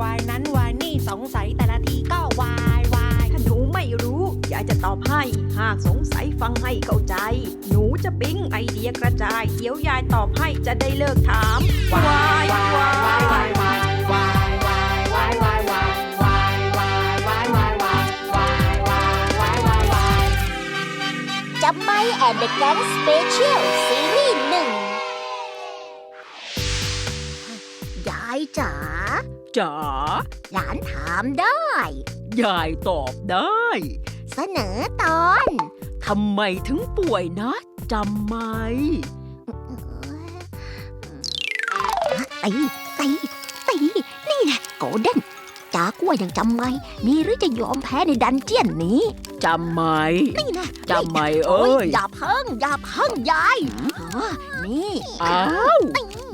นุ่นวายนั่นวายนั้นวายนี่สงสัยแต่ละทีก็วายวายถ้าหนูไม่รู้ยายจะตอบให้หากสงสัยฟังให้เข้าใจ หนูจะปิ๊งไอเดียกระจาย เดี๋ยวยายตอบให้จะได้เลิกถามวายวายจับไม้แอนเดอะแก๊งสเปเชียลซีรีส์หนึ่งยายจ๋า จ๋า หลานถามได้ ยายตอบได้ เสนอตอนทำไมถึงป่วยนะจำไหมตีตีตีนี่แหละโกลเด้นจากว่ายังจำไหม มีหรือจะยอมแพ้ในดันเจียนนี้จำไหม นี่นะจำไหมโอ้เอ้ยยอย่าเพิ่ง อย่าเพิ่งยายอ๋อนี่ อ้าว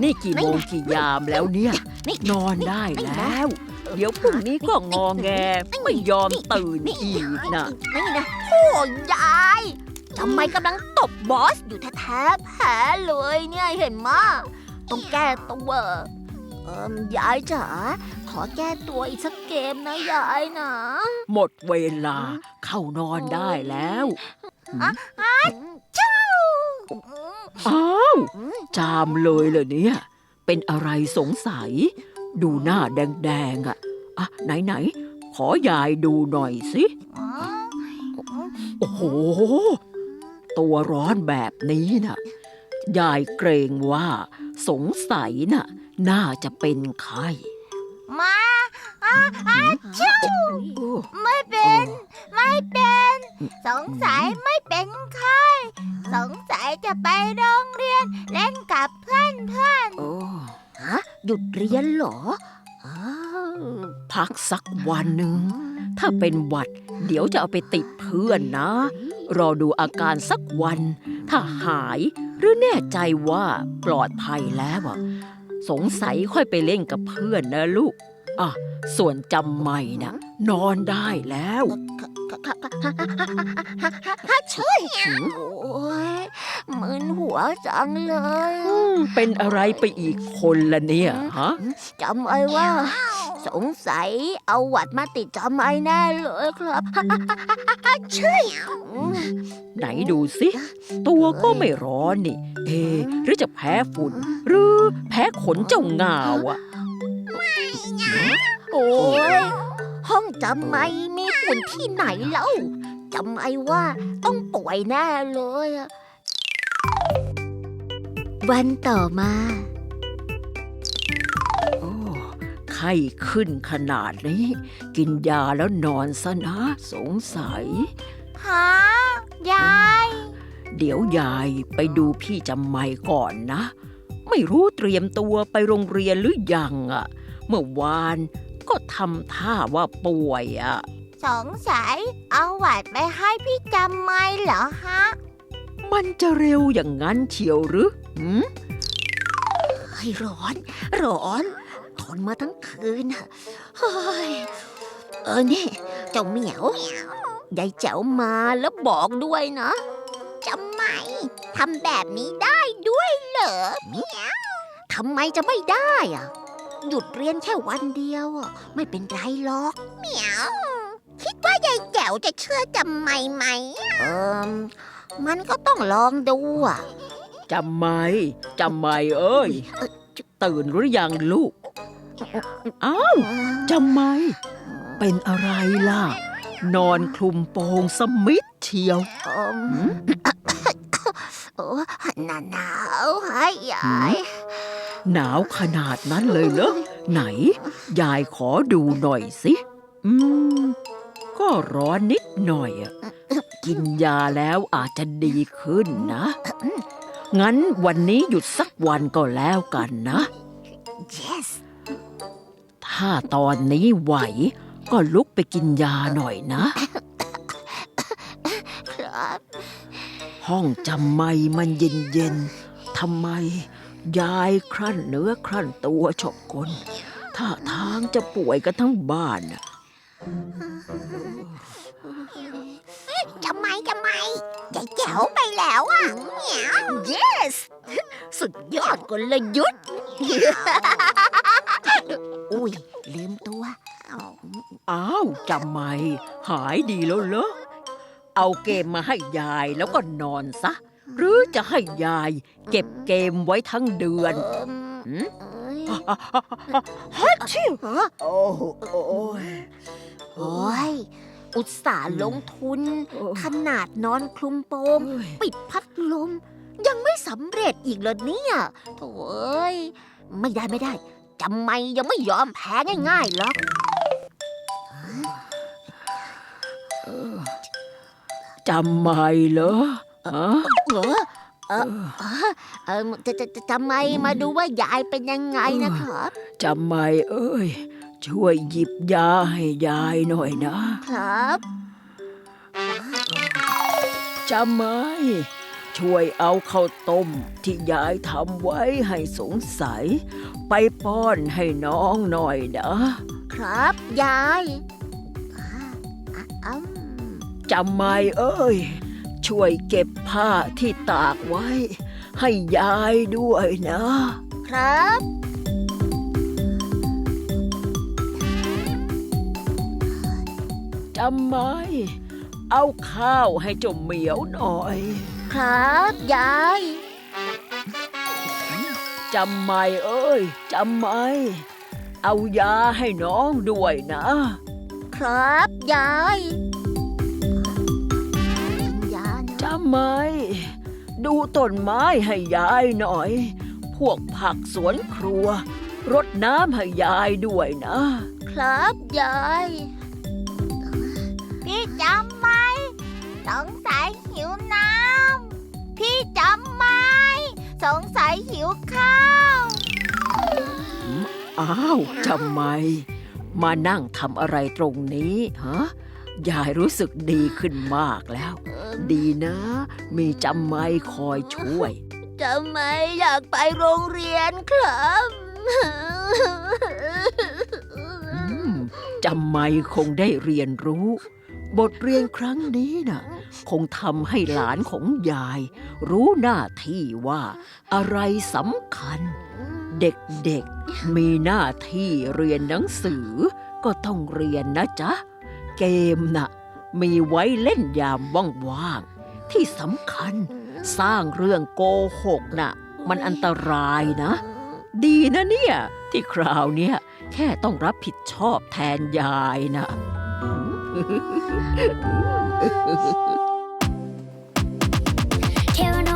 นี่กี่โมงกี่ยามแล้วเนี่ย นี่นอนได้แล้ว เดี๋ยวพรุ่งนี้ก็งอแง ไม่ยอมตื่นอีกนะนี่นะโอ้ยายทำไมกำลังตบบอสอยู่แท้ๆแพ้เลยเนี่ยเห็นมะต้องแก้ตัวเอิมยายจ๋าขอแก้ตัวอีกสักเกมนะยายนะ หมดเวลาเข้านอนได้แล้วเจ้าอ้าวจามเลยเหรอเนี่ย เป็นอะไรสงสัย ดูหน้าแดงๆอะอะไหนๆขอยายดูหน่อยสิ โอ้โห ตัวร้อนแบบนี้น่ะ ยายเกรงว่า สงสัยน่ะ น่าจะเป็นไข้มาโอ้ไม่เป็น ไม่เป็น สงสัยไม่เป็นไข้สงสัยจะไปโรงเรียน เล่นกับ หยุดเรียนเหรออ้าวพักสักวันหนึ่ง ถ้าเป็นหวัด เดี๋ยวจะเอาไปติดเพื่อนนะ รอดูอาการสักวัน ถ้าหายหรือแน่ใจว่าปลอดภัยแล้วอะสงสัยค่อยไปเล่นกับเพื่อนนะลูก อะ ส่วนจำไม่นะนอนได้แล้ว ช่วยโอ้ย มึนหัวจังเลยอืมเป็นอะไรไปอีกคนละเนี่ยฮะจำไว้ว่า สงสัยเอาหวัดมาติดจำไว้แน่เลยครับช่วยไหนดูสิ ตัวก็ไม่ร้อนนี่ เอะหรือจะแพ้ฝุ่น หรือแพ้ขนเจ้างาวอะโอ้ยห้องจำไม่มีฝุ่นที่ไหนแล้วจำไว้ว่าต้องป่วยแน่เลยอะ วันต่อมา โอ้ไข้ขึ้นขนาดนี้ กินยาแล้วนอนซะนะ สงสัย ฮะ ยาย เดี๋ยวยายไปดูพี่จำไม่ก่อนนะ ไม่รู้เตรียมตัวไปโรงเรียนหรือยังอะ เมื่อวานก็ทำท่าว่าป่วยอะสงสัย เอาหวัดไปให้พี่จำไม่เหรอฮะ มันจะเร็วอย่างนั้นเชียวหรือ หืมเฮ้ยร้อน ร้อน ทนมาทั้งคืนอะเฮ้ยเออนี่เจ้าเหมียวยายเจ๋วมาแล้วบอกด้วยนะจำไมทำแบบนี้ได้ด้วยเหรอเหมียวทำไมจะไม่ได้อะหยุดเรียนแค่วันเดียวอะไม่เป็นไรหรอกเหมียว คิดว่ายายแจ๋วจะเชื่อจำไม่ไหม เออมันก็ต้องลองดูอะ จำไม่จำไม่เอ้ย ตื่นหรือยังลูก อ้าวจำไม่เป็นอะไรล่ะ นอนคลุมโปงสมิธเชียวอืมหืมโอ้หนาหนาวหายยายหนาวขนาดนั้นเลยเหรอไหน ยายขอดูหน่อยสิ อืม ก็ร้อนนิดหน่อยอะกินยาแล้วอาจจะดีขึ้นนะ งั้นวันนี้หยุดสักวันก็แล้วกันนะ yes ถ้าตอนนี้ไหว ก็ลุกไปกินยาหน่อยนะ ครับ ห้องจำไม่มันเย็นเย็นๆทำไม ยายครั่นเนื้อครั่นตัวฉกกลท่าทางจะป่วยกันทั้งบ้านน่ะ จะไม่จะไม่ยาย แจ๋วไปแล้วอะเหว yes สุดยอดกลยุทธ์ อุ้ย ลืมตัว อ้าวจำไม่ หายดีแล้วเหรอ เอาเกมมาให้ยายแล้วก็นอนซะ หรือจะให้ยายเก็บเกมไว้ทั้งเดือนหืมฮัทชิวโอ้โหโอ้ย อ้ยอุตส่าห์ลงทุน ขนาดนอนคลุมโปง ปิดพัดลม ยังไม่สำเร็จอีกเลยเนี่ยโถ่เอ้ย ไม่ได้ไม่ได้จำไม่ยังไม่ยอมแพ้ง่ายๆหรอกจำไม่เหรอฮะเออเออเออเออจะจะจะจำไม่มาดูว่ายายเป็นยังไงนะครับจำไม่เอ้ย ช่วยหยิบยาให้ยายหน่อยนะ ครับจำไหมช่วยเอาข้าวต้มที่ยายทำไว้ให้สงสัย ไปป้อนให้น้องหน่อยนะ ครับยายอ่าอะอืมจำไหมเอ้ย ช่วยเก็บผ้าที่ตากไว้ ให้ยายด้วยนะ ครับ จำไหมเอาข้าวให้เจมเหมียวหน่อย ครับยายจำไหมเอ้ยจำไหมเอายาให้น้องด้วยนะ ครับยายกินยานะจำไหมดูต้นไม้ให้ยายหน่อย พวกผักสวนครัวรดน้ำให้ยายด้วยนะ ครับยาย สงสัยหิวน้ำ พี่จำไหม สงสัยหิวข้าว อ้าวจำไหมมานั่งทำอะไรตรงนี้ฮะยายรู้สึกดีขึ้นมากแล้ว ดีนะ มีจำไหมคอยช่วยจำไหมอยากไปโรงเรียนครับอืมจำไม่คงได้เรียนรู้ บทเรียนครั้งนี้น่ะ คงทำให้หลานของยาย รู้หน้าที่ว่าอะไรสำคัญ เด็กๆ มีหน้าที่เรียนหนังสือ ก็ต้องเรียนนะจ๊ะ เกมน่ะ มีไว้เล่นยามว่างๆ ที่สำคัญ สร้างเรื่องโกหกน่ะ มันอันตรายนะ ดีนะเนี่ย ที่คราวเนี้ยแค่ต้องรับผิดชอบแทนยายนะเที่ยวโน